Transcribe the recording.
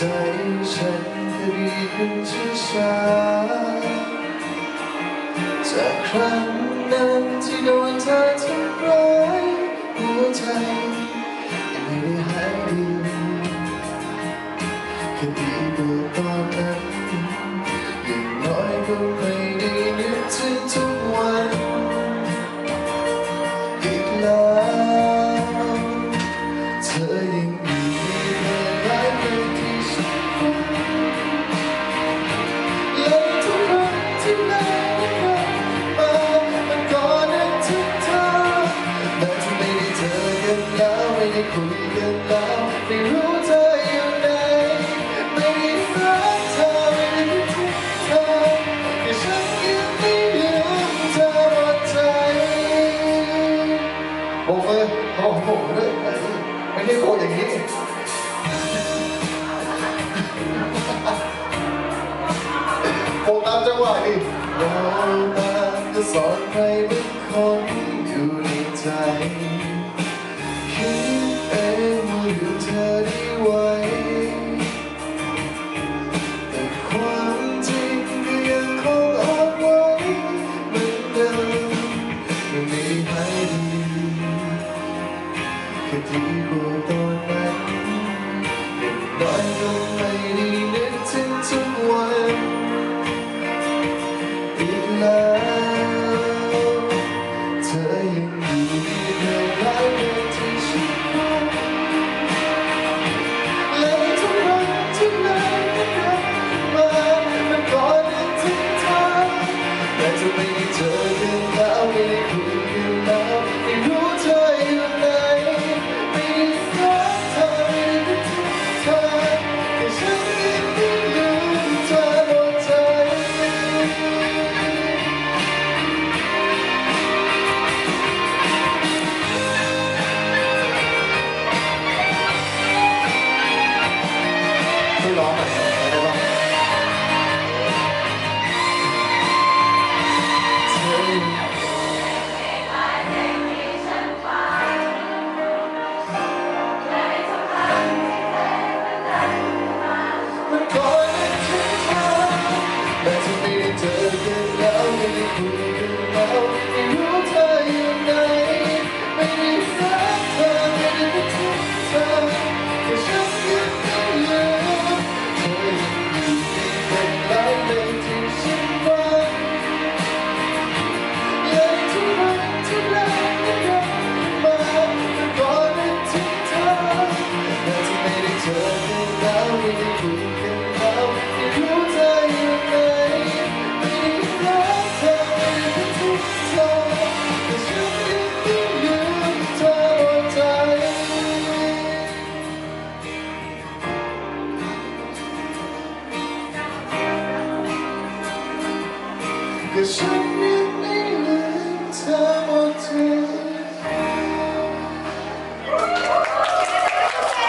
ใจฉันก็ดีขึ้นช้าๆจาครั้งนั้นที่โดนเธอทำร้ายหัวใจยังไม่ได้หายดีแค่ดีกวตนนั้นน้อยก็ไม่ คุยกันแล้วไม่รู้เธออยู่ไหนไม่ได้รักเธอไม่ได้คิดถึงเธอแต่ฉันยังไม่ลืมเธอหมดใจโบกมือโอ้โหด้วยไม่ได้โคตรอย่างนี้โบกตามจังหวะดิเราตาจะสอนใครบางคนอยู่ในใจคิ ด้อยก็ไม่ได้นึกถึงทุกวันอีกแล้วเธอยังอยู่ในเวลาเดิมที่ฉันรักและทุกรั้งที่นานกลับมามันก็นึกถึงเธอแต่จะไม่ได้เจอ ก็ฉันยัง